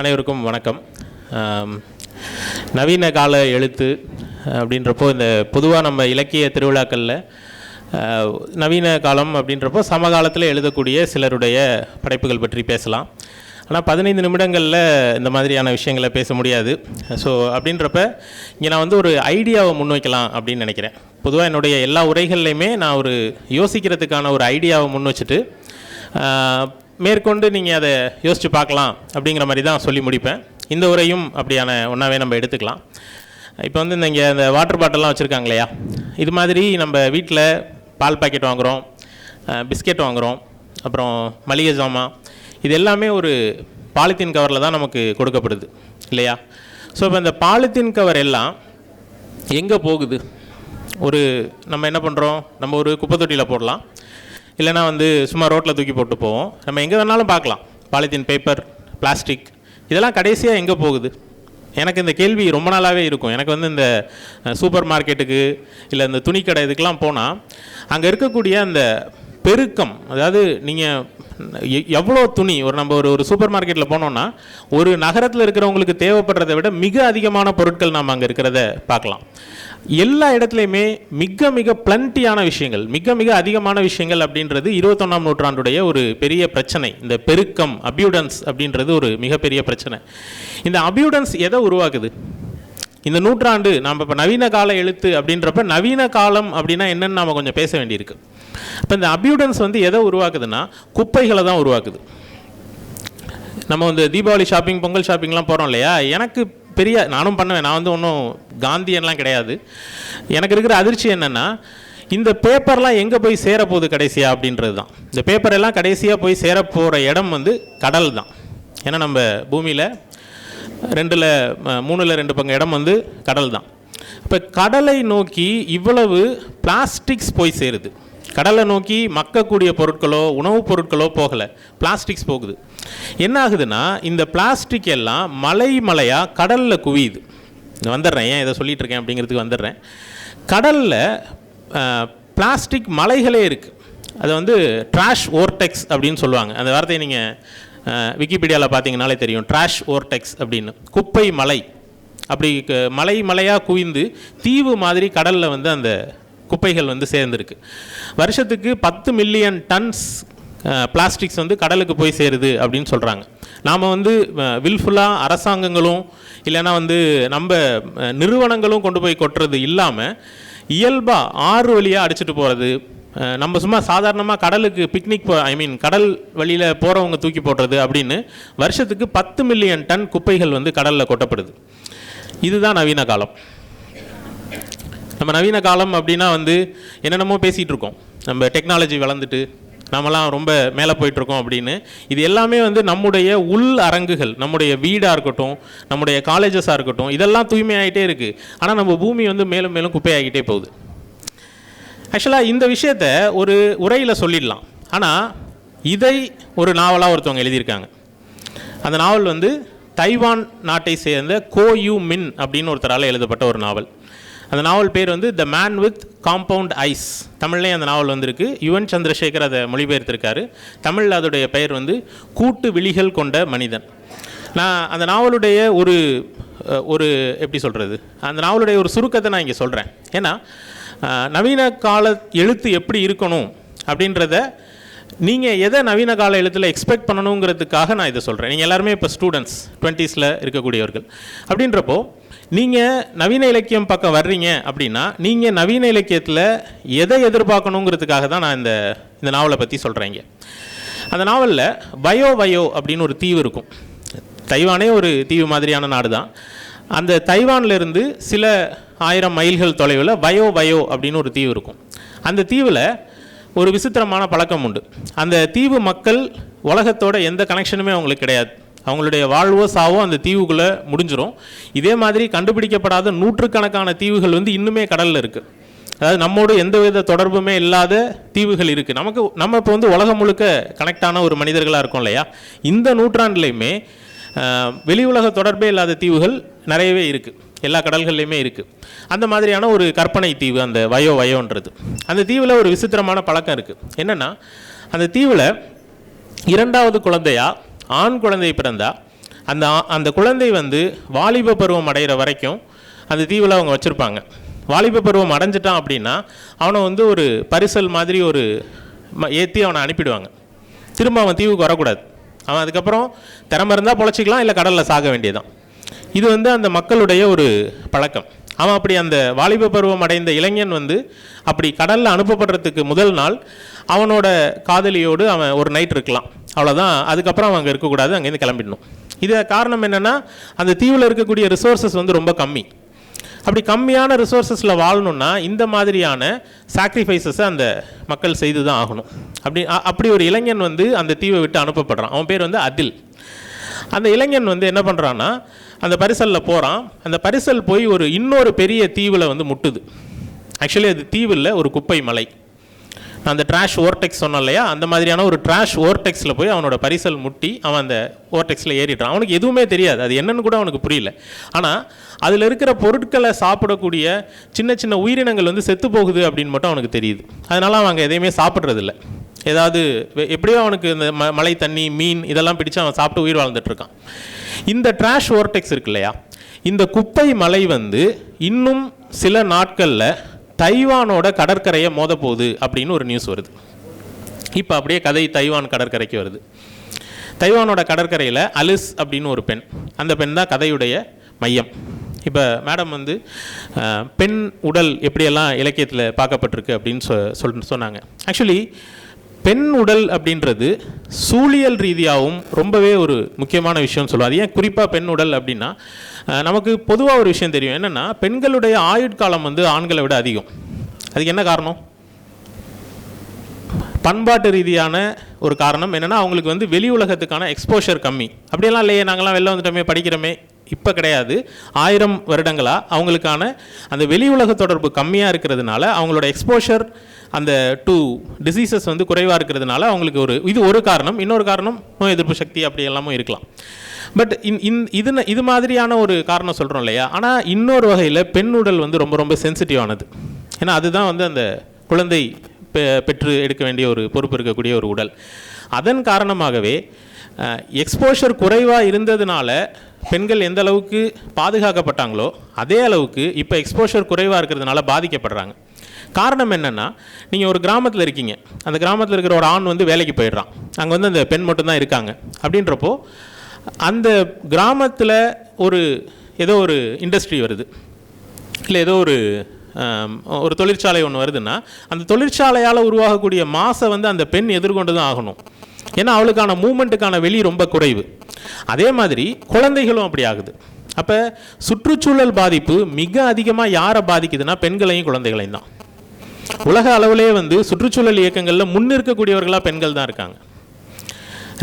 அனைவருக்கும் வணக்கம். நவீன கால எழுத்து அப்படின்றப்போ இந்த பொதுவாக நம்ம இலக்கிய திருவிழாக்களில் நவீன காலம் அப்படின்றப்போ சமகாலத்தில் எழுதக்கூடிய சிலருடைய படைப்புகள் பற்றி பேசலாம். ஆனால் பதினைந்து நிமிடங்களில் இந்த மாதிரியான விஷயங்களை பேச முடியாது. ஸோ அப்படின்றப்ப இங்கே நான் வந்து ஒரு ஐடியாவை முன்வைக்கலாம் அப்படின்னு நினைக்கிறேன். பொதுவாக என்னுடைய எல்லா உரைகள்லையுமே நான் ஒரு யோசிக்கிறதுக்கான ஒரு ஐடியாவை முன் வச்சுட்டு மேற்கொண்டு நீங்கள் அதை யோசித்து பார்க்கலாம் அப்படிங்கிற மாதிரி தான் சொல்லி முடிப்பேன். இந்த உரையும் அப்படியான ஒன்றாவே நம்ம எடுத்துக்கலாம். இப்போ வந்து இந்த இங்கே இந்த வாட்டர் பாட்டில்லாம் வச்சுருக்காங்க இல்லையா? இது மாதிரி நம்ம வீட்டில் பால் பாக்கெட் வாங்குகிறோம் பிஸ்கெட் வாங்குகிறோம் அப்புறம் மளிகை ஜாமான் இது எல்லாமே ஒரு பாலித்தீன் கவரில் தான் நமக்கு கொடுக்கப்படுது இல்லையா? ஸோ இப்போ இந்த பாலித்தீன் கவர் எல்லாம் எங்கே போகுது? ஒரு நம்ம என்ன பண்ணுறோம் நம்ம ஒரு குப்பை தொட்டியில் போடலாம். இல்லைனா வந்து சும்மா ரோட்டில் தூக்கி போட்டு போவோம். நம்ம எங்கே வேணாலும் பார்க்கலாம். பாலித்தீன் பேப்பர் பிளாஸ்டிக் இதெல்லாம் கடைசியாக எங்கே போகுது? எனக்கு இந்த கேள்வி ரொம்ப நாளாகவே இருக்கும். எனக்கு வந்து இந்த சூப்பர் மார்க்கெட்டுக்கு இல்லை இந்த துணிக்கடை இதுக்கெல்லாம் போனால் அங்கே இருக்கக்கூடிய அந்த பெருக்கம். அதாவது நீங்கள் எவ்வளோ துணி ஒரு நம்ம ஒரு ஒரு சூப்பர் மார்க்கெட்டில் போனோம்னா ஒரு நகரத்தில் இருக்கிறவங்களுக்கு தேவைப்படுறதை விட மிக அதிகமான பொருட்கள் நாம் அங்கே இருக்கிறத பார்க்கலாம். எல்லா இடத்துலையுமே மிக மிக பிளண்டியான விஷயங்கள் மிக மிக அதிகமான விஷயங்கள் அப்படின்றது இருபத்தொன்னாம் நூற்றாண்டுடைய ஒரு பெரிய பிரச்சனை. இந்த பெருக்கம் அபியூடன்ஸ் அப்படின்றது ஒரு மிகப்பெரிய பிரச்சனை. இந்த அபியூடன்ஸ் எதை உருவாக்குது? இந்த நூற்றாண்டு நாம் இப்போ நவீன கால எழுத்து அப்படின்றப்ப நவீன காலம் அப்படின்னா என்னென்னு நாம் கொஞ்சம் பேச வேண்டியிருக்கு. இப்போ இந்த அபியூடன்ஸ் வந்து எதை உருவாக்குதுன்னா குப்பைகளை தான் உருவாக்குது. நம்ம வந்து தீபாவளி ஷாப்பிங் பொங்கல் ஷாப்பிங்லாம் போகிறோம் இல்லையா? எனக்கு பெரிய நானும் பண்ணுவேன். நான் வந்து ஒன்றும் காந்தியன்லாம் கிடையாது. எனக்கு இருக்கிற அதிர்ச்சி என்னென்னா இந்த பேப்பர்லாம் எங்கே போய் சேரப்போகுது கடைசியாக அப்படின்றது தான். இந்த பேப்பர் எல்லாம் கடைசியாக போய் சேரப்போகிற இடம் வந்து கடல் தான். ஏன்னா நம்ம பூமியில் ரெண்டில் மூணில் ரெண்டு பங்கு இடம் வந்து கடல் தான். இப்போ கடலை நோக்கி இவ்வளவு பிளாஸ்டிக்ஸ் போய் சேருது. கடலை நோக்கி மக்கக்கூடிய பொருட்களோ உணவுப் பொருட்களோ போகலை. பிளாஸ்டிக்ஸ் போகுது. என்ன ஆகுதுன்னா இந்த பிளாஸ்டிக் எல்லாம் மலை மலையாக கடலில் குவியுது. வந்துடுறேன் ஏன் இதை சொல்லிகிட்ருக்கேன் இருக்கேன் அப்படிங்கிறதுக்கு வந்துடுறேன். கடலில் பிளாஸ்டிக் மலைகளே இருக்குது அது வந்து ட்ராஷ் ஓர்டெக்ஸ் அப்படின்னு சொல்லுவாங்க. அந்த வார்த்தையை நீங்கள் விக்கிபீடியாவில் பார்த்தீங்கனாலே தெரியும். ட்ராஷ் ஓர்டெக்ஸ் அப்படின்னு. குப்பை மலை. அப்படி க- மலை மலையாக குவிந்து தீவு மாதிரி கடலில் வந்து அந்த குப்பைகள் வந்து சேர்ந்துருக்கு. வருஷத்துக்கு பத்து மில்லியன் டன்ஸ் பிளாஸ்டிக்ஸ் வந்து கடலுக்கு போய் சேருது அப்படின்னு சொல்கிறாங்க நாம் வந்து வில்ஃபுல்லாக அரசாங்கங்களும் இல்லைன்னா வந்து நம்ம நிறுவனங்களும் கொண்டு போய் கொட்டுறது இல்லாமல் இயல்பாக ஆறு வழியாக அடிச்சுட்டு போகிறது நம்ம சும்மா சாதாரணமாக கடலுக்கு பிக்னிக் போ ஐ மீன் கடல் வழியில் போகிறவங்க தூக்கி போடுறது அப்படின்னு வருஷத்துக்கு பத்து மில்லியன் டன் குப்பைகள் வந்து கடலில் கொட்டப்படுது. இதுதான் நவீன காலம். நம்ம நவீன காலம் அப்படின்னா வந்து என்னென்னமோ பேசிகிட்டு இருக்கோம். நம்ம டெக்னாலஜி வளர்ந்துட்டு நம்மலாம் ரொம்ப மேலே போயிட்டுருக்கோம் அப்படின்னு. இது எல்லாமே வந்து நம்முடைய உள் அரங்குகள் நம்முடைய வீடாக இருக்கட்டும் நம்முடைய காலேஜஸாக இருக்கட்டும் இதெல்லாம் தூய்மையாகிட்டே இருக்குது ஆனால் நம்ம பூமி வந்து மேலும் மேலும் குப்பையாகிட்டே போகுது. ஆக்சுவலாக இந்த விஷயத்த ஒரு உரையில் சொல்லிடலாம். ஆனால் இதை ஒரு நாவலாக ஒருத்தவங்க எழுதியிருக்காங்க. அந்த நாவல் வந்து தைவான் நாட்டை சேர்ந்த கோ யூ மின் அப்படின்னு ஒருத்தரால் எழுதப்பட்ட ஒரு நாவல். அந்த நாவல் பேர் வந்து the man with compound eyes தமிழ்லேயும் அந்த நாவல் வந்திருக்கு. யுவன் சந்திரசேகர் அதை மொழிபெயர்த்திருக்காரு. தமிழில் அதோடைய பெயர் வந்து கூட்டு விழிகள் கொண்ட மனிதன். நான் அந்த நாவலுடைய ஒரு ஒரு எப்படி சொல்கிறது அந்த நாவலுடைய ஒரு சுருக்கத்தை நான் இங்கே சொல்கிறேன் ஏன்னா நவீன கால எழுத்து எப்படி இருக்கணும் அப்படின்றத நீங்கள் எதை நவீன கால எழுத்தில் எக்ஸ்பெக்ட் பண்ணணுங்கிறதுக்காக நான் இதை சொல்கிறேன் நீங்கள் எல்லாருமே இப்போ ஸ்டூடெண்ட்ஸ் டுவெண்ட்டீஸில் இருக்கக்கூடியவர்கள். அப்படின்றப்போ நீங்கள் நவீன இலக்கியம் பக்கம் வர்றீங்க அப்படின்னா நீங்கள் நவீன இலக்கியத்தில் எதை எதிர்பார்க்கணுங்கிறதுக்காக தான் நான் இந்த இந்த நாவலை பற்றி சொல்கிறேங்க அந்த நாவலில் வயோ வயோ அப்படின்னு ஒரு தீவு இருக்கும். தைவானே ஒரு தீவு மாதிரியான நாடு தான். அந்த தைவான்லேருந்து சில ஆயிரம் மைல்கள் தொலைவில் வயோ வயோ அப்படின்னு ஒரு தீவு இருக்கும். அந்த தீவில் ஒரு விசித்திரமான பழக்கம் உண்டு. அந்த தீவு மக்கள் உலகத்தோட எந்த கனெக்ஷனுமே அவங்களுக்கு கிடையாது. அவங்களுடைய வாழ்வோ சாவோ அந்த தீவுக்குள்ளே முடிஞ்சிடும் இதே மாதிரி கண்டுபிடிக்கப்படாத நூற்றுக்கணக்கான தீவுகள் வந்து இன்னுமே கடலில் இருக்குது அதாவது நம்மோடு எந்தவித தொடர்புமே இல்லாத தீவுகள் இருக்குது நமக்கு நம்ம இப்போ வந்து உலகம் முழுக்க கனெக்டான ஒரு மனிதர்களாக இருக்கோம் இல்லையா? இந்த நூற்றாண்டுலையுமே வெளி உலக தொடர்பே இல்லாத தீவுகள் நிறையவே இருக்குது எல்லா கடல்கள்லையுமே இருக்குது அந்த மாதிரியான ஒரு கற்பனை தீவு அந்த வயோ வயோன்றது. அந்த தீவில் ஒரு விசித்திரமான பழக்கம் இருக்குது என்னென்னா அந்த தீவில் இரண்டாவது குழந்தையா ஆண் குழந்தை பிறந்தா அந்த அந்த குழந்தை வந்து வாலிப பருவம் அடைகிற வரைக்கும் அந்த தீவில் அவங்க வச்சுருப்பாங்க. வாலிப பருவம் அடைஞ்சிட்டான் அப்படின்னா அவனை வந்து ஒரு பரிசல் மாதிரி ஒரு ஏற்றி அவனை அனுப்பிடுவாங்க. திரும்ப அவன் தீவுக்கு வரக்கூடாது. அவன் அதுக்கப்புறம் திறமை இருந்தால் பொழைச்சிக்கலாம் இல்லை கடலில் சாக வேண்டியதான் இது வந்து அந்த மக்களுடைய ஒரு பழக்கம். அவன் அப்படி அந்த வாலிப பருவம் அடைந்த இளைஞன் வந்து அப்படி கடலில் அனுப்பப்படுறதுக்கு முதல் நாள் அவனோட காதலியோடு அவன் ஒரு நைட் இருக்கலாம். அவ்வளோதான் அதுக்கப்புறம் அவங்க அங்கே இருக்கக்கூடாது அங்கேருந்து கிளம்பிடணும். இது காரணம் என்னென்னா அந்த தீவில் இருக்கக்கூடிய ரிசோர்ஸஸ் வந்து ரொம்ப கம்மி. அப்படி கம்மியான ரிசோர்ஸஸில் வாழணும்னா இந்த மாதிரியான சாக்ரிஃபைசஸை அந்த மக்கள் செய்து தான் ஆகணும். அப்படி அப்படி ஒரு இளைஞன் வந்து அந்த தீவை விட்டு அனுப்பப்படுறான். அவன் பேர் வந்து அதில். அந்த இளைஞன் வந்து என்ன பண்ணுறான்னா அந்த பரிசலில் போகிறான் அந்த பரிசல் போய் ஒரு இன்னொரு பெரிய தீவில் வந்து முட்டுது. ஆக்சுவலி அது தீவில் ஒரு குப்பை மலை. அந்த ட்ராஷ் ஓர்டெக்ஸ் சொன்னேன் இல்லையா? அந்த மாதிரியான ஒரு ட்ராஷ் ஓர்டெக்ஸில் போய் அவனோட பரிசல் முட்டி அவன் அந்த ஓர்டெக்ஸில் ஏறிடுறான். அவனுக்கு எதுவுமே தெரியாது. அது என்னன்னு கூட அவனுக்கு புரியல. ஆனால் அதில் இருக்கிற பொருட்களை சாப்பிடக்கூடிய சின்ன சின்ன உயிரினங்கள் வந்து செத்து போகுது அப்படின்னு மட்டும் அவனுக்கு தெரியுது. அதனால் அவன் அங்கே எதையுமே சாப்பிட்றதில்ல. ஏதாவது எப்படியோ அவனுக்கு இந்த ம மலை தண்ணி மீன் இதெல்லாம் பிடிச்சு அவன் சாப்பிட்டு உயிர் வாழ்ந்துட்டு இருக்கான். இந்த ட்ராஷ் ஓர்டெக்ஸ் இருக்கு இல்லையா? இந்த குப்பை மலை வந்து இன்னும் சில நாட்களில் தைவானோட கடற்கரையை மோத போகுது அப்படின்னு ஒரு நியூஸ் வருது. இப்போ அப்படியே கதை தைவான் கடற்கரைக்கு வருது. தைவானோட கடற்கரையில் அலிஸ் அப்படின்னு ஒரு பெண். அந்த பெண் தான் கதையுடைய மையம். இப்போ மேடம் வந்து பெண் உடல் எப்படியெல்லாம் இலக்கியத்தில் பார்க்கப்பட்டிருக்கு அப்படின்னு சொ சொல் சொன்னாங்க. ஆக்சுவலி பெண் உடல் அப்படின்றது சூழியல் ரீதியாகவும் ரொம்பவே ஒரு முக்கியமான விஷயம்னு சொல்லுவோம் அது ஏன் குறிப்பாக பெண் உடல் அப்படின்னா நமக்கு பொதுவாக ஒரு விஷயம் தெரியும். என்னென்னா பெண்களுடைய ஆயுட்காலம் வந்து ஆண்களை விட அதிகம். அதுக்கு என்ன காரணம்? பண்பாட்டு ரீதியான ஒரு காரணம். என்னென்னா அவங்களுக்கு வந்து வெளி உலகத்துக்கான எக்ஸ்போஷர் கம்மி. அப்படியெல்லாம் இல்லையே நாங்களாம் வெளில வந்துட்டோமே படிக்கிறோமே. இப்போ கிடையாது. ஆயிரம் வருடங்களாக அவங்களுக்கான அந்த வெளி உலக தொடர்பு கம்மியாக இருக்கிறதுனால அவங்களோட எக்ஸ்போஷர் அந்த டூ டிசீசஸ் வந்து குறைவாக இருக்கிறதுனால அவங்களுக்கு ஒரு இது ஒரு காரணம். இன்னொரு காரணம் நோய் எதிர்ப்பு சக்தி அப்படி எல்லாமும் இருக்கலாம். பட் இன் இன் இது இது மாதிரியான ஒரு காரணம் சொல்கிறோம் இல்லையா? ஆனால் இன்னொரு வகையில் பெண் உடல் வந்து ரொம்ப ரொம்ப சென்சிட்டிவானது ஏன்னா அதுதான் வந்து அந்த குழந்தை பெ- பெற்று எடுக்க வேண்டிய ஒரு பொறுப்பு இருக்கக்கூடிய ஒரு உடல். அதன் காரணமாகவே எக்ஸ்போஷர் குறைவாக இருந்ததுனால பெண்கள் எந்த அளவுக்கு பாதுகாக்கப்பட்டாங்களோ அதே அளவுக்கு இப்போ எக்ஸ்போஷர் குறைவாக இருக்கிறதுனால பாதிக்கப்படுறாங்க. காரணம் என்னென்னா நீங்கள் ஒரு கிராமத்தில் இருக்கீங்க. அந்த கிராமத்தில் இருக்கிற ஒரு ஆண் வந்து வேலைக்கு போயிடுறான். அங்கே வந்து அந்த பெண் மட்டும்தான் இருக்காங்க. அப்படின்றப்போ அந்த கிராமத்தில் ஒரு ஏதோ ஒரு இண்டஸ்ட்ரி வருது. இல்லை ஏதோ ஒரு ஒரு தொழிற்சாலை ஒன்று வருதுன்னா அந்த தொழிற்சாலையால் உருவாகக்கூடிய மாசை வந்து அந்த பெண் எதிர்கொண்டு தான் ஆகணும். ஏன்னா அவளுக்கான மூமெண்ட்டுக்கான வெளி ரொம்ப குறைவு. அதே மாதிரி குழந்தைகளும் அப்படி ஆகுது. அப்போ சுற்றுச்சூழல் பாதிப்பு மிக அதிகமாக யாரை பாதிக்குதுன்னா பெண்களையும் குழந்தைகளையும் தான். உலக அளவிலே வந்து சுற்றுச்சூழல் இயக்கங்களில் முன்னிற்கக்கூடியவர்களாக பெண்கள் தான் இருக்காங்க.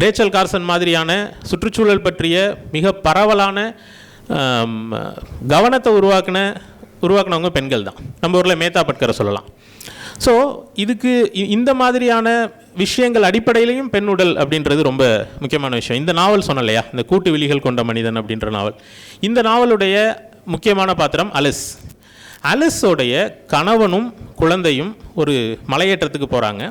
ரேச்சல் கார்சன் மாதிரியான சுற்றுச்சூழல் பற்றிய மிக பரவலான கவனத்தை உருவாக்கின உருவாக்குனவங்க பெண்கள் தான். நம்ம ஊரில் மேத்தா பட்கரை சொல்லலாம். ஸோ இதுக்கு இந்த மாதிரியான விஷயங்கள் அடிப்படையிலையும் பெண் உடல் அப்படின்றது ரொம்ப முக்கியமான விஷயம். இந்த நாவல் சொன்னேன் இல்லையா இந்த கூட்டு விழிகள் கொண்ட மனிதன் அப்படின்ற நாவல். இந்த நாவலுடைய முக்கியமான பாத்திரம் அலிஸ். அலிஸோடைய கணவனும் குழந்தையும் ஒரு மலையேற்றத்துக்கு போகிறாங்க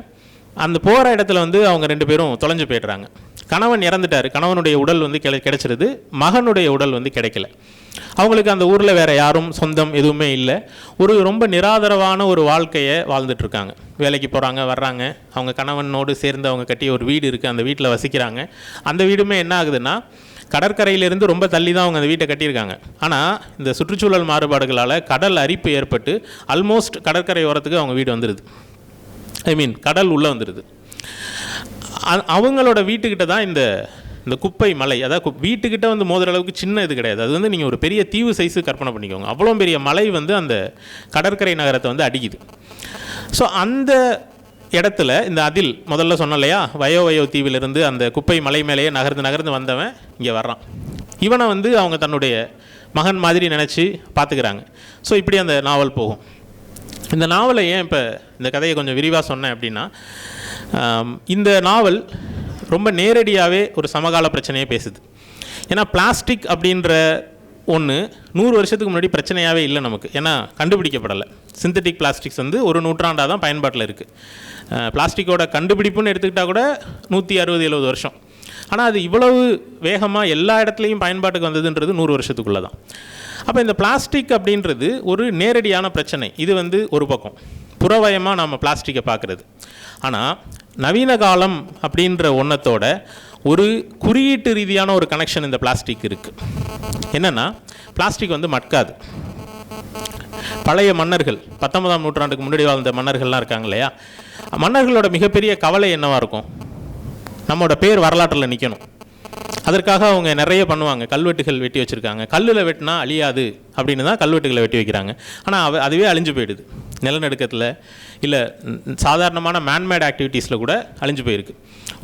அந்த போகிற இடத்துல வந்து அவங்க ரெண்டு பேரும் தொலைஞ்சு போயிடுறாங்க. கணவன் இறந்துட்டார். கணவனுடைய உடல் வந்து கிடை கிடைச்சிருது. மகனுடைய உடல் வந்து கிடைக்கல. அவங்களுக்கு அந்த ஊரில் வேறு யாரும் சொந்தம் எதுவுமே இல்லை. ஒரு ரொம்ப நிராதரவான ஒரு வாழ்க்கையை வாழ்ந்துட்டுருக்காங்க வேலைக்கு போகிறாங்க வர்றாங்க. அவங்க கணவனோடு சேர்ந்து அவங்க கட்டிய ஒரு வீடு இருக்குது அந்த வீட்டில் வசிக்கிறாங்க. அந்த வீடுமே என்ன ஆகுதுன்னா கடற்கரையிலிருந்து ரொம்ப தள்ளி தான் அவங்க அந்த வீட்டை கட்டியிருக்காங்க. ஆனால் இந்த சுற்றுச்சூழல் மாறுபாடுகளால் கடல் அரிப்பு ஏற்பட்டு ஆல்மோஸ்ட் கடற்கரை ஓரத்துக்கு அவங்க வீடு வந்துடுது ஐ மீன் கடல் உள்ளே வந்துடுது அ- அவங்களோட வீட்டுக்கிட்ட தான் இந்த இந்த குப்பை மலை அதாவது கு- வீட்டுக்கிட்ட வந்து மோதுற அளவுக்கு சின்ன இது கிடையாது. அது வந்து நீங்கள் ஒரு பெரிய தீவு சைஸு கற்பனை பண்ணிக்கோங்க. அவ்வளோ பெரிய மலை வந்து அந்த கடற்கரை நகரத்தை வந்து அடிக்குது. ஸோ அந்த இடத்துல இந்த அதில் முதல்ல சொன்னோம் இல்லையா? வயோ வயோ தீவிலிருந்து அந்த குப்பை மலை மேலேயே நகர்ந்து நகர்ந்து வந்தவன் இங்கே வர்றான். இவனை வந்து அவங்க தன்னுடைய மகன் மாதிரி நினச்சி பார்த்துக்கிறாங்க ஸோ இப்படி அந்த நாவல் போகும். இந்த நாவலை ஏன் இப்போ இந்த கதையை கொஞ்சம் விரிவாக சொன்னேன் அப்படின்னா இந்த நாவல் ரொம்ப நேரடியாகவே ஒரு சமகால பிரச்சனையை பேசுது. ஏன்னா பிளாஸ்டிக் அப்படின்ற ஒன்று நூறு வருஷத்துக்கு முன்னாடி பிரச்சனையாகவே இல்லை நமக்கு. ஏன்னா கண்டுபிடிக்கப்படலை. சிந்தட்டிக் பிளாஸ்டிக்ஸ் வந்து ஒரு நூற்றாண்டாக தான் பயன்பாட்டில் இருக்குது பிளாஸ்டிக்கோட கண்டுபிடிப்புன்னு எடுத்துக்கிட்டால் கூட நூற்றி அறுபது எழுபது வருஷம். ஆனால் அது இவ்வளவு வேகமாக எல்லா இடத்துலையும் பயன்பாட்டுக்கு வந்ததுன்றது நூறு வருஷத்துக்குள்ளே தான் அப்போ இந்த பிளாஸ்டிக் அப்படின்றது ஒரு நேரடியான பிரச்சனை. இது வந்து ஒரு பக்கம். புறவயமாக நம்ம பிளாஸ்டிக்கை பார்க்குறது. ஆனால் நவீன காலம் அப்படின்ற ஒன்றத்தோட ஒரு குறியீட்டு ரீதியான ஒரு கனெக்ஷன் இந்த பிளாஸ்டிக் இருக்குது என்னென்னா பிளாஸ்டிக் வந்து மட்காது. பழைய மன்னர்கள் பத்தொன்பதாம் நூற்றாண்டுக்கு முன்னாடி வாழ்ந்த மன்னர்கள்லாம் இருக்காங்க இல்லையா? மன்னர்களோட மிகப்பெரிய கவலை என்னவாக இருக்கும்? நம்மளோட பேர் வரலாற்றில் நிற்கணும் அதற்காக அவங்க நிறைய பண்ணுவாங்க. கல்வெட்டுகள் வெட்டி வச்சுருக்காங்க. கல்லில் வெட்டினா அழியாது அப்படின்னு தான் கல்வெட்டுகளை வெட்டி வைக்கிறாங்க. ஆனால் அவ அதுவே அழிஞ்சு போயிடுது. நிலநடுக்கத்தில் இல்லை சாதாரணமான மேன்மேட் ஆக்டிவிட்டீஸில் கூட அழிஞ்சு போயிருக்கு.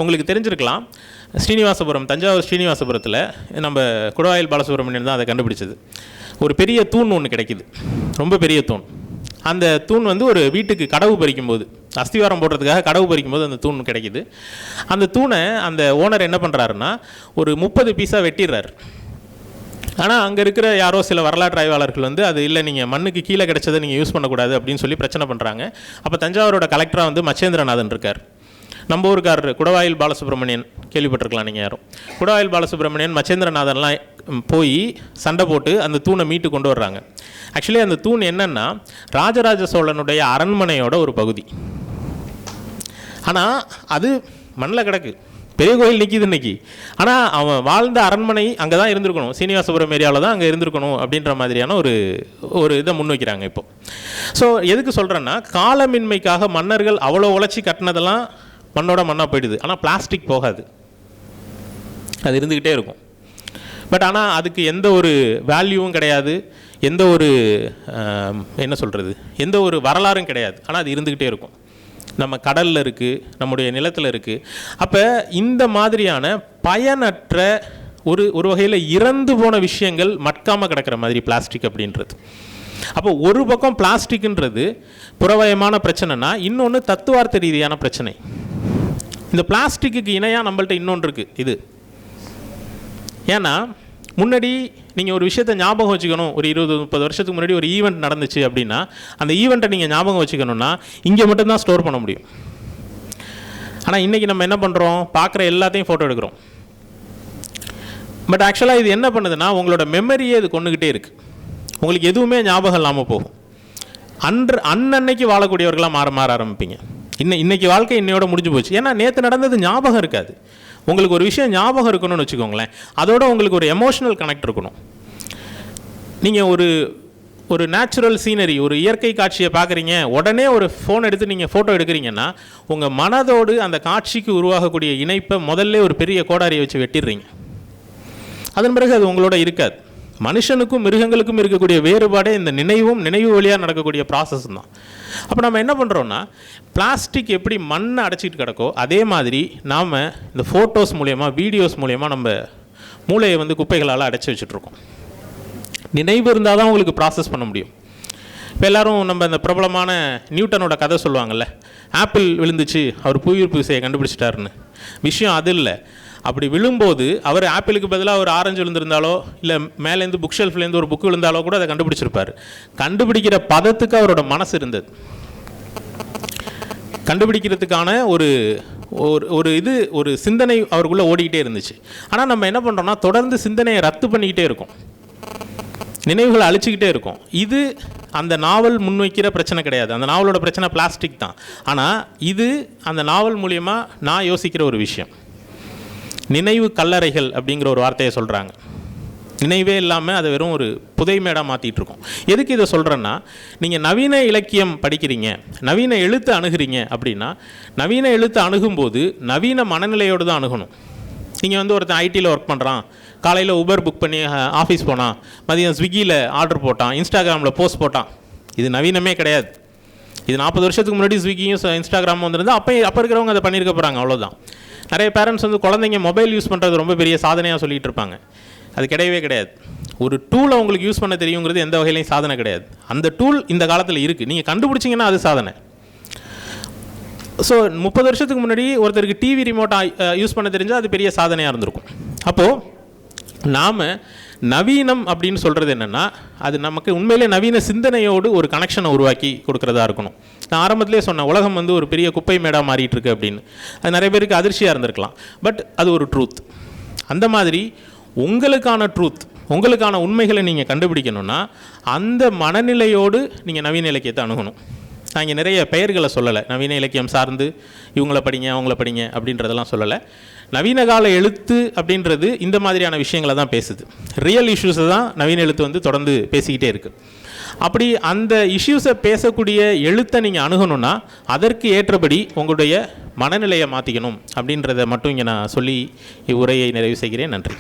உங்களுக்கு தெரிஞ்சிருக்கலாம் ஸ்ரீனிவாசபுரம் தஞ்சாவூர் ஸ்ரீனிவாசபுரத்தில் நம்ம குடவாயில் பாலசுப்ரமணியன் தான் அதை கண்டுபிடிச்சது. ஒரு பெரிய தூண் ஒன்று கிடைக்குது. ரொம்ப பெரிய தூண். அந்த தூண் வந்து ஒரு வீட்டுக்கு கடவு பறிக்கும்போது அஸ்திவாரம் போடுறதுக்காக கடவு பறிக்கும் போது அந்த தூண் கிடைக்குது. அந்த தூணை அந்த ஓனர் என்ன பண்ணுறாருன்னா ஒரு முப்பது பீஸாக வெட்டிடுறாரு. ஆனால் அங்கே இருக்கிற யாரோ சில வரலாற்று ஆய்வாளர்கள் வந்து அது இல்லை நீங்கள் மண்ணுக்கு கீழே கிடைச்சதை நீங்கள் யூஸ் பண்ணக்கூடாது அப்படின்னு சொல்லி பிரச்சனை பண்ணுறாங்க அப்போ தஞ்சாவூரோட கலெக்டராக வந்து மச்சேந்திரநாதன் இருக்கார். நம்ம ஊருக்காரர் குடவாயில் பாலசுப்ரமணியன் கேள்விப்பட்டிருக்கலாம் நீங்கள் யாரும். குடவாயில் பாலசுப்ரமணியன் மச்சேந்திரநாதன்லாம் போய் சண்டை போட்டு அந்த தூணை மீட்டு கொண்டு வர்றாங்க. ஆக்சுவலி அந்த தூண் என்னென்னா ராஜராஜ சோழனுடைய அரண்மனையோட ஒரு பகுதி. ஆனால் அது மண்ணில் கிடக்கு. பெரிய கோயில் நிற்கிது இன்னைக்கு. ஆனால் அவன் வாழ்ந்த அரண்மனை அங்கே தான் இருந்திருக்கணும். சீனிவாசபுரம் ஏரியாவில் தான் அங்கே இருந்திருக்கணும் அப்படின்ற மாதிரியான ஒரு ஒரு இதை முன்வைக்கிறாங்க இப்போ. ஸோ எதுக்கு சொல்கிறேன்னா காலமின்மைக்காக மன்னர்கள் அவ்வளோ உழைச்சி கட்டினதெல்லாம் மண்ணோட மண்ணாக போயிடுது. ஆனால் பிளாஸ்டிக் போகாது. அது இருந்துக்கிட்டே இருக்கும். பட் ஆனால் அதுக்கு எந்த ஒரு வேல்யூவும் கிடையாது. எந்த ஒரு என்ன சொல்கிறது எந்த ஒரு வரலாறும் கிடையாது. ஆனால் அது இருந்துக்கிட்டே இருக்கும். நம்ம கடலில் இருக்குது நம்முடைய நிலத்தில் இருக்குது அப்போ இந்த மாதிரியான பயனற்ற ஒரு ஒரு வகையில் இறந்து போன விஷயங்கள் மட்காமல் கிடக்கிற மாதிரி பிளாஸ்டிக் அப்படின்றது. அப்போ ஒரு பக்கம் பிளாஸ்டிக்ன்றது புறவயமான பிரச்சனைனா இன்னொன்று தத்துவார்த்த ரீதியான பிரச்சனை. இந்த பிளாஸ்டிக்கு இணையாக நம்மள்ட்ட இன்னொன்று இருக்குது இது. ஏன்னா முன்னாடி நீங்கள் ஒரு விஷயத்தை ஞாபகம் வச்சுக்கணும். ஒரு இருபது முப்பது வருஷத்துக்கு முன்னாடி ஒரு ஈவெண்ட் நடந்துச்சு அப்படின்னா அந்த ஈவெண்ட்டை நீங்கள் ஞாபகம் வச்சுக்கணும்னா இங்கே மட்டும்தான் ஸ்டோர் பண்ண முடியும். ஆனால் இன்றைக்கி நம்ம என்ன பண்ணுறோம் பார்க்குற எல்லாத்தையும் ஃபோட்டோ எடுக்கிறோம். பட் ஆக்சுவலாக இது என்ன பண்ணுதுன்னா உங்களோட மெமரியே இது கொண்டுக்கிட்டே இருக்குது உங்களுக்கு எதுவுமே ஞாபகம் இல்லாமல் போகும். அன்று அன்னன்னைக்கு வாழக்கூடியவர்களாக மாற மாற ஆரம்பிப்பீங்க. இன்ன இன்னைக்கு வாழ்க்கை இன்னையோட முடிஞ்சு போச்சு. ஏன்னா நேற்று நடந்தது ஞாபகம் இருக்காது. உங்களுக்கு ஒரு விஷயம் ஞாபகம் இருக்கணும்னு வச்சுக்கோங்களேன். அதோட உங்களுக்கு ஒரு எமோஷனல் கனெக்ட் இருக்கணும். நீங்கள் ஒரு ஒரு நேச்சுரல் சீனரி ஒரு இயற்கை காட்சியை பார்க்குறீங்க உடனே ஒரு ஃபோன் எடுத்து நீங்கள் ஃபோட்டோ எடுக்கிறீங்கன்னா உங்கள் மனதோடு அந்த காட்சிக்கு உருவாகக்கூடிய இணைப்பை முதல்ல ஒரு பெரிய கோடாரியை வச்சு வெட்டிடுறீங்க. அதன் பிறகு அது உங்களோட இருக்காது. மனுஷனுக்கும் மிருகங்களுக்கும் இருக்கக்கூடிய வேறுபாடே இந்த நினைவும் நினைவு வழியாக நடக்கக்கூடிய ப்ராசஸ் தான். அப்போ நம்ம என்ன பண்ணுறோன்னா பிளாஸ்டிக் எப்படி மண்ணை அடைச்சிட்டு கிடக்கோ அதே மாதிரி நாம் இந்த ஃபோட்டோஸ் மூலயமா வீடியோஸ் மூலயமா நம்ம மூளையை வந்து குப்பைகளால் அடைச்சி வச்சுட்ருக்கோம் நினைவு இருந்தால் தான் உங்களுக்கு ப்ராசஸ் பண்ண முடியும். இப்போ எல்லாரும் நம்ம இந்த பிரபலமான நியூட்டனோட கதை சொல்லுவாங்கள்ல ஆப்பிள் விழுந்துச்சு அவர் புவியீர்ப்பு விசையை கண்டுபிடிச்சிட்டாருன்னு. விஷயம் அது இல்லை. அப்படி விழும்போது அவர் ஆப்பிளுக்கு பதிலாக ஒரு ஆரஞ்சு விழுந்திருந்தாலோ இல்லை மேலேருந்து புக் ஷெல்ஃப்லேருந்து ஒரு புக்கு விழுந்தாலோ கூட அதை கண்டுபிடிச்சிருப்பார். கண்டுபிடிக்கிற பதத்துக்கு அவரோட மனசு இருந்தது. கண்டுபிடிக்கிறதுக்கான ஒரு ஒரு ஒரு இது ஒரு சிந்தனை அவருக்குள்ளே ஓடிக்கிட்டே இருந்துச்சு. ஆனால் நம்ம என்ன பண்ணுறோம்னா தொடர்ந்து சிந்தனையை ரத்து பண்ணிக்கிட்டே இருக்கோம். நினைவுகளை அழிச்சுக்கிட்டே இருக்கும். இது அந்த நாவல் முன்வைக்கிற பிரச்சனை கிடையாது. அந்த நாவலோட பிரச்சனை பிளாஸ்டிக் தான். ஆனால் இது அந்த நாவல் மூலியமாக நான் யோசிக்கிற ஒரு விஷயம். நினைவு கல்லறைகள் அப்படிங்கிற ஒரு வார்த்தையை சொல்கிறாங்க நினைவே இல்லாமல் அதை வெறும் ஒரு புதைமேடாக மாற்றிட்டுருக்கோம் எதுக்கு இதை சொல்கிறேன்னா நீங்கள் நவீன இலக்கியம் படிக்கிறீங்க நவீன எழுத்து அணுகுறீங்க அப்படின்னா நவீன எழுத்து அணுகும்போது நவீன மனநிலையோடு தான் அணுகணும். நீங்கள் வந்து ஒருத்தன் ஐடியில் ஒர்க் பண்ணுறான் காலையில் உபர் புக் பண்ணி ஆஃபீஸ் போனான் மதியம் ஸ்விக்கியில் ஆர்டர் போட்டான் இன்ஸ்டாகிராமில் போஸ்ட் போட்டான். இது நவீனமே கிடையாது. இது நாற்பது வருஷத்துக்கு முன்னாடி ஸ்விக்கியும் இன்ஸ்டாகிராமும் வந்திருந்தா அப்போ அப்போ இருக்கிறவங்க அதை பண்ணியிருக்க போகிறாங்க அவ்வளோதான் நிறைய பேரண்ட்ஸ் வந்து குழந்தைங்க மொபைல் யூஸ் பண்ணுறது ரொம்ப பெரிய சாதனையாக சொல்லிட்டு இருப்பாங்க. அது கிடையவே கிடையாது. ஒரு டூலை உங்களுக்கு யூஸ் பண்ண தெரியுங்கிறது எந்த வகையிலையும் சாதனை கிடையாது. அந்த டூல் இந்த காலத்தில் இருக்குது நீங்கள் கண்டுபிடிச்சிங்கன்னா அது சாதனை. ஸோ முப்பது வருஷத்துக்கு முன்னாடி ஒருத்தருக்கு டிவி ரிமோட் யூஸ் பண்ண தெரிஞ்சால் அது பெரிய சாதனையாக இருந்திருக்கும். அப்போது நாம் நவீனம் அப்படின்னு சொல்கிறது என்னென்னா அது நமக்கு உண்மையிலே நவீன சிந்தனையோடு ஒரு கனெக்ஷனை உருவாக்கி கொடுக்குறதா இருக்கணும். நான் ஆரம்பத்திலே சொன்னேன் உலகம் வந்து ஒரு பெரிய குப்பை மேடாக மாறிட்டு இருக்கு அப்படின்னு. அது நிறைய பேருக்கு அதிர்ச்சியாக இருந்திருக்கலாம். பட் அது ஒரு ட்ரூத் அந்த மாதிரி உங்களுக்கான ட்ரூத் உங்களுக்கான உண்மைகளை நீங்கள் கண்டுபிடிக்கணும்னா அந்த மனநிலையோடு நீங்கள் நவீன இலக்கியத்தை அணுகணும். நான் இங்கே நிறைய பெயர்களை சொல்லலை. நவீன இலக்கியம் சார்ந்து இவங்கள படிங்க அவங்கள படிங்க அப்படின்றதெல்லாம் சொல்லலை. நவீன கால எழுத்து அப்படின்றது இந்த மாதிரியான விஷயங்களை தான் பேசுது. ரியல் இஷ்யூஸை தான் நவீன எழுத்து வந்து தொடர்ந்து பேசிக்கிட்டே இருக்குது அப்படி அந்த இஷ்யூஸை பேசக்கூடிய எழுத்தை நீங்கள் அணுகணும்னா அதற்கு ஏற்றபடி உங்களுடைய மனநிலையை மாற்றிக்கணும் அப்படின்றத மட்டும் இங்கே நான் சொல்லி இவ்வுரையை நிறைவு செய்கிறேன். நன்றி.